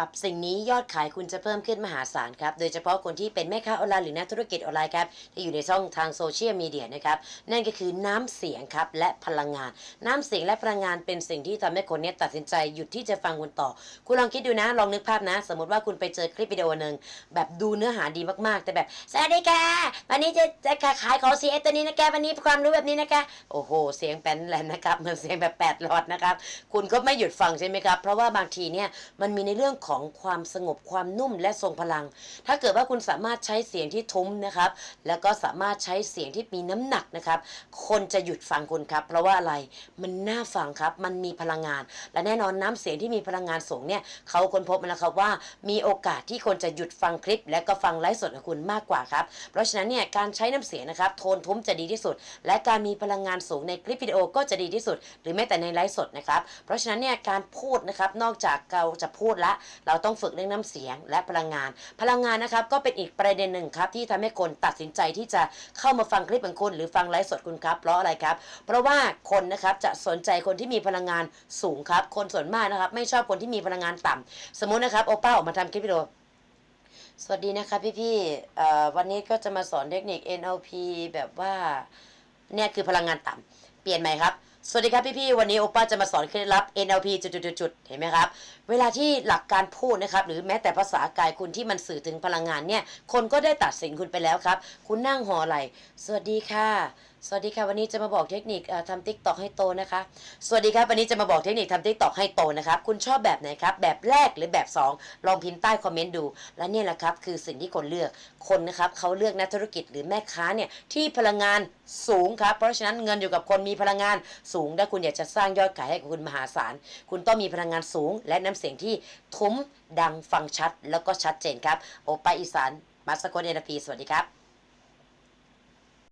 ปรับสิ่งนี้ยอดขายคุณจะเพิ่มขึ้นมหาศาลครับ โดยเฉพาะคนที่เป็นแม่ค้าออนไลน์หรือนักธุรกิจออนไลน์ครับที่อยู่ในช่องทางโซเชียลมีเดียนะครับ นั่นก็คือน้ำเสียงครับและพลังงาน น้ำเสียงและพลังงานเป็นสิ่งที่ทำให้คนเนี้ตัดสินใจหยุดที่จะฟังคุณต่อ คุณลองคิดดูนะ ลองนึกภาพนะ สมมติว่าคุณไปเจอคลิปวิดีโอหนึ่งแบบดูเนื้อหาดีมากๆ แต่แบบสวัสดีค่ะวันนี้จะจะขายของเสียตัวนี้นะแกวันนี้ความรู้แบบนี้นะคะโอ้โห เสียงแป้นแหลนนะครับเหมือนเสียงแบบแปดหลอดนะครับคุณก็ไม่หยุดฟังใช่ไหมครับเพราะว่าบางทีเนี่ยมันมีในเรื่องของของความสงบความนุ่มและทรงพลัง ถ้าเกิดว่าคุณสามารถใช้เสียงที่ทุ้มนะครับ แล้วก็สามารถใช้เสียงที่มีน้ำหนักนะครับ คนจะหยุดฟังคุณครับ เพราะว่าอะไรมันน่าฟังครับ มันมีพลังงาน และแน่นอนน้ำเสียงที่มีพลังงานสูงเนี่ยเขาค้นพบมาแล้วครับว่า มีโอกาสที่คนจะหยุดฟังคลิป และก็ฟังไลฟ์สดของคุณมากกว่าครับเพราะฉะนั้นเนี่ยการใช้น้ำเสียงนะครับโทนทุ้มจะดีที่สุด และการมีพลังงานสูงในคลิปวิดีโอก็จะดีที่สุด หรือแม้แต่ในไลฟ์สดนะครับเพราะฉะนั้นเนี่ยการพูดนะครับนอกจากเราจะพูดละเราต้องฝึกเรื่องน้ำเสียงและพลังงาน พลังงานนะครับก็เป็นอีกประเด็นหนึ่งครับที่ทำให้คนตัดสินใจที่จะเข้ามาฟังคลิปของคุณหรือฟังไลฟ์สดคุณครับเพราะอะไรครับ เพราะว่าคนนะครับจะสนใจคนที่มีพลังงานสูงครับ คนส่วนมากนะครับไม่ชอบคนที่มีพลังงานต่ำสมมุตินะครับโอป้าออกมาทำคลิปวิดีโอสวัสดีนะคะพี่ๆวันนี้ก็จะมาสอนเทคนิค NLP แบบว่าเนี่ยคือพลังงานต่ำเปลี่ยนใหม่ครับ สวัสดีครับพี่ๆ วันนี้โอป้าจะมาสอนเคล็ดลับ NLP จุดๆๆๆเห็นไหมครับ เวลาที่หลักการพูดนะครับ หรือแม้แต่ภาษากายคุณที่มันสื่อถึงพลังงานเนี่ย คนก็ได้ตัดสินคุณไปแล้วครับ คุณนั่งหอไหล สวัสดีค่ะ สวัสดีค่ะวันนี้จะมาบอกเทคนิคทำติ๊กตอกให้โตนะคะสวัสดีครับวันนี้จะมาบอกเทคนิคทำติ๊กตอกให้โตนะครับคุณชอบแบบไหนครับแบบแรกหรือแบบ 2 ลองพิมพ์ใต้คอมเมนต์ดู และเนี่ยแหละครับคือสิ่งที่คนเลือกคนนะครับเขาเลือกนักธุรกิจหรือแม่ค้าเนี่ยที่พลังงานสูงครับเพราะฉะนั้นเงินอยู่กับคนมีพลังงานสูงถ้าคุณอยากจะสร้างยอดขายให้กับคุณมหาศาลคุณต้องมีพลังงานสูง และน้ำเสียงที่ทุ้มดังฟังชัด แล้วก็ชัดเจนครับโอไปาอีสานมัสโกเนรพีสวัสดีครับ